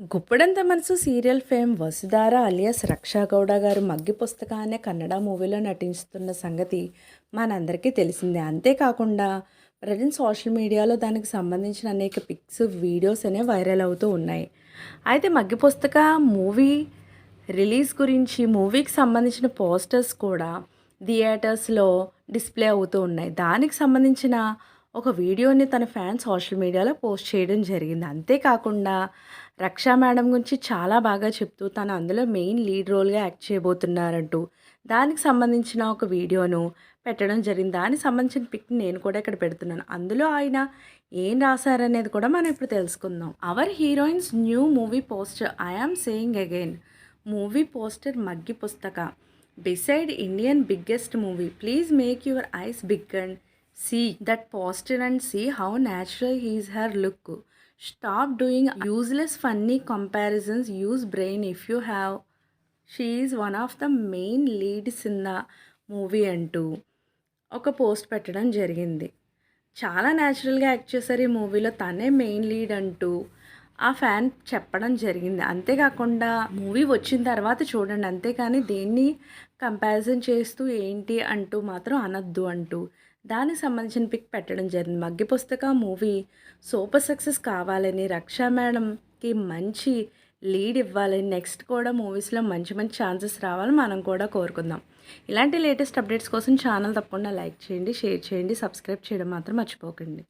గుప్పడంత మనసు serial fame Vasudhara alias Raksha Gowda గారు మగ్గి పుస్తక అనే కన్నడ మూవీలో నటిస్తున్న సంగతి మనందరికీ తెలిసిందే. అంతేకాకుండా ప్రజెంట్ సోషల్ మీడియాలో దానికి సంబంధించిన అనేక పిక్స్ వీడియోస్ అనేవి వైరల్ అవుతూ ఉన్నాయి. అయితే మగ్గి పుస్తక మూవీ రిలీజ్ గురించి మూవీకి సంబంధించిన పోస్టర్స్ కూడా థియేటర్స్లో డిస్ప్లే అవుతూ ఉన్నాయి. దానికి సంబంధించిన ఒక వీడియోని తన ఫ్యాన్స్ సోషల్ మీడియాలో పోస్ట్ చేయడం జరిగింది. అంతేకాకుండా రక్షా మేడం గురించి చాలా బాగా చెప్తూ తను అందులో మెయిన్ లీడ్ రోల్గా యాక్ట్ చేయబోతున్నారంటూ. దానికి సంబంధించిన ఒక వీడియోను పెట్టడం జరిగింది. దానికి సంబంధించిన పిక్ నేను కూడా ఇక్కడ పెడుతున్నాను. అందులో ఆయన ఏం రాశారనేది కూడా మనం ఇప్పుడు తెలుసుకుందాం. Our heroine's new movie poster I'm saying again movie poster మగ్గి పుస్తక. Beside Indian biggest movie please make your eyes big and see that poster and see how natural he's her look stop doing useless funny comparisons use brain if you have she is one of the main leads in the movie అంటూ ఒక post పెట్టడం జరిగింది. చాలా న్యాచురల్గా act చేశారు ఈ మూవీలో తనే మెయిన్ లీడ్ అంటూ ఆ ఫ్యాన్ చెప్పడం జరిగింది. అంతేకాకుండా మూవీ వచ్చిన తర్వాత చూడండి అంతేకాని దేన్ని కంపారిజన్ చేస్తూ ఏంటి అంటూ మాత్రం అనద్దు అంటూ. దానికి సంబంధించిన పిక్ పెట్టడం జరిగింది. మగ్గి పుస్తక మూవీ సూపర్ సక్సెస్ కావాలని రక్షా మేడంకి మంచి లీడ్ ఇవ్వాలని నెక్స్ట్ కూడా మూవీస్లో మంచి మంచి ఛాన్సెస్ రావాలని మనం కూడా కోరుకుందాం. ఇలాంటి లేటెస్ట్ అప్డేట్స్ కోసం ఛానల్ తప్పకుండా లైక్ చేయండి షేర్ చేయండి సబ్స్క్రైబ్ చేయడం మాత్రం మర్చిపోకండి.